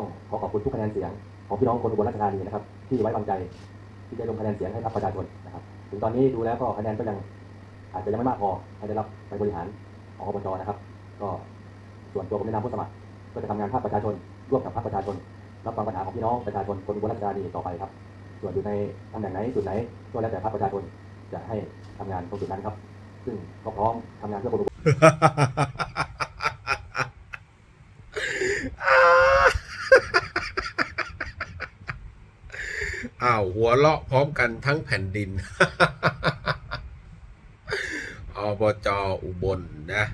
ต้องขอขอบคุณทุกคะแนนเสียงของพี่น้องคนอุบลราชธานีนะครับ ที่ไว้วางใจที่ได้ลงคะแนนเสียงให้กับประชาชนนะครับ ถึงตอนนี้ดูแล้วก็คะแนนก็ยังอาจจะยังไม่มากพอให้ได้รับไปบริหารของอบจนะครับ ก็ส่วนตัวผมในนามผู้สมัคร ก็จะทำงานภาคประชาชนร่วมกับภาคประชาชนรับฟังปัญหาของพี่น้องประชาชนคนอุบลราชธานีต่อไปครับ ส่วนอยู่ในตำแหน่งไหนจุดไหนก็แล้วแต่ภาคประชาชนจะให้ทำงานตรงจุดนั้นครับ ซึ่งก็พร้อมทำงานเพื่อคนอุบล อ้าวหัวเราะพร้อมกันทั้งแผ่นดิน อบจอุบลนะ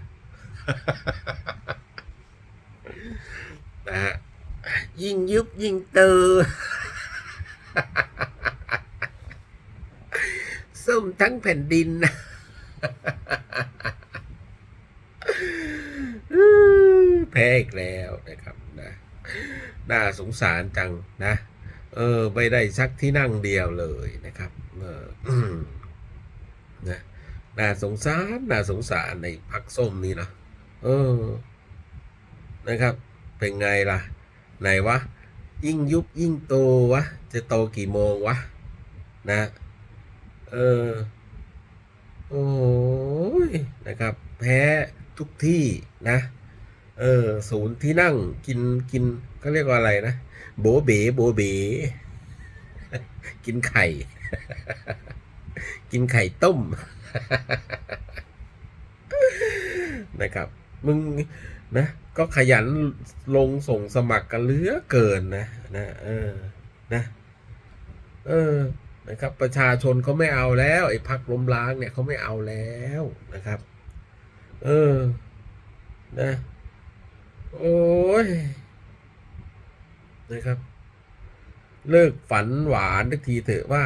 นะฮะยิ่งยุบยิ่งเตอส้มทั้งแผ่นดินแพ้อีกแล้วนะครับนะน่าสงสารจังนะ เออไม่ได้สักที่นั่งเดียวเลยนะครับเออนะน่าสงสารน่าสงสารในพักส้มนี่นะเออ นะครับ เป็นไงล่ะ ไหนวะ ยิ่งยุบยิ่งโตวะ จะโตกี่โมงวะ นะ เออ โอ้ยนะครับ แพ้ทุกที่นะ เออ ศูนย์ที่นั่งกินกินเขาเรียกว่าอะไรนะ โบเบโบเบกินไข่ กินไข่ต้ม นะครับ มึงนะ ก็ขยันลงส่งสมัครกันเหลือเกินนะนะ เออ นะ เออ นะครับ ประชาชนเขาไม่เอาแล้วไอ้พักล้มล้างเนี่ยเขาไม่เอาแล้วนะครับ เออ นะ โอ้ยนะครับ เลิกฝันหวานทักทีเถอะว่า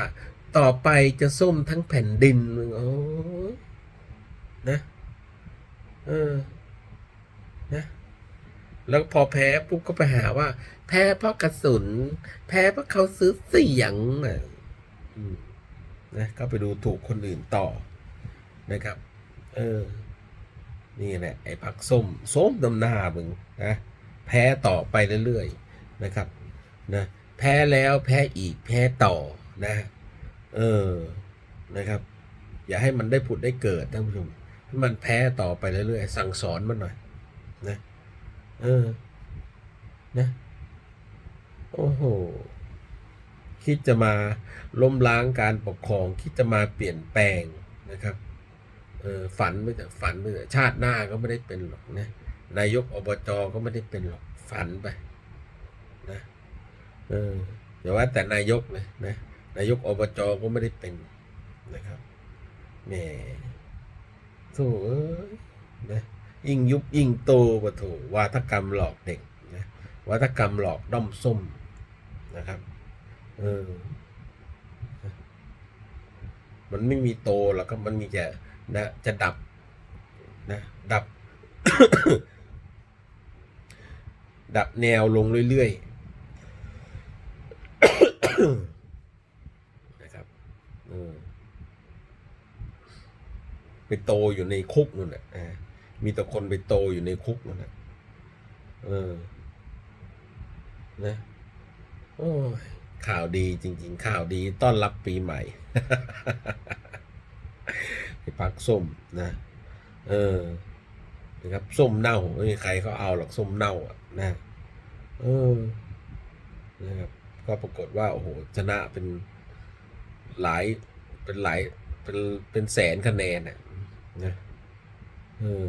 ต่อไปจะส้มทั้งแผ่นดินมึงโอ้ยนะ เออ นะ แล้วพอแพ้ปุ๊บก็ไปหาว่า แพ้เพราะกระสุน แพ้เพราะเขาซื้อเสียงนะนะก็ไปดูถูกคนอื่นต่อนะครับ เออ นี่แหละไอ้ผักส้มส้มดำหน้ามึงนะแพ้ต่อไปเรื่อยๆนะครับนะแพ้แล้วแพ้อีกแพ้ต่อนะเออนะครับ อย่าให้มันได้ผุดได้เกิดท่านผู้ชมให้มันแพ้ต่อไปเรื่อยๆสั่งสอนมันหน่อยนะเออนะโอ้โหคิดจะมาล้มล้างการปกครอง คิดจะมาเปลี่ยนแปลงนะครับ เออฝันไม่แต่ฝันไม่แต่ชาติหน้าก็ไม่ได้เป็นหรอกนะนายกอบจก็ไม่ได้เป็นหรอกฝันไปนะเอออย่าว่าแต่นายกเลยนะนายกอบจก็ไม่ได้เป็นนะครับแหมโถ่เอ้ยนะยิ่งยุบยิ่งโตปะโถวาทกรรมหลอกเด็กนะวาทกรรมหลอกด้อมส้มนะครับเออมันไม่มีโตหรอกก็มันมีจะ นะจะดับนะดับ ดับแนวลงเรื่อยๆนะครับเออไปโตอยู่ในคุกนั่นแหละมีแต่คนไปโตอยู่ในคุกนั่นแหละเออ นะโอ้ข่าวดีจริง ๆ ข่าวดีต้อนรับปีใหม่ ไปพักส้มนะ เออนะครับส้มเน่าไม่มีใครเขาเอาหรอกส้มเน่าอะนะเออนะครับก็ปรากฏว่าโอ้โหชนะเป็นหลายเป็นหลายเป็นเป็นแสนคะแนนอะนะเออ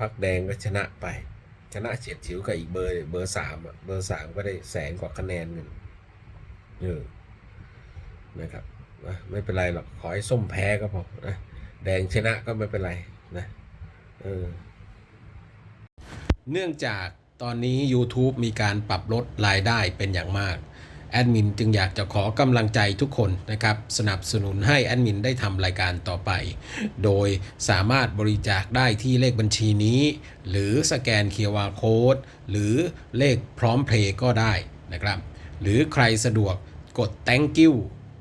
พักแดงก็ชนะไป ชนะเฉียดฉิวกับอีกเบอร์เบอร์สามเบอร์สามก็ได้แสนกว่าคะแนนเงินเออนะครับ นะไม่เป็นไรหรอกขอให้ส้มแพ้ก็พอนะแดงชนะก็ไม่เป็นไรนะเออเนื่องจากตอนนี้ YouTube มีการปรับลดรายได้เป็นอย่างมาก แอดมินจึงอยากจะขอกำลังใจทุกคนนะครับ สนับสนุนให้แอดมินได้ทำรายการต่อไป โดยสามารถบริจาคได้ที่เลขบัญชีนี้ หรือสแกน QR Code หรือเลขพร้อมเพลย์ก็ได้นะครับ หรือใครสะดวกกด thank you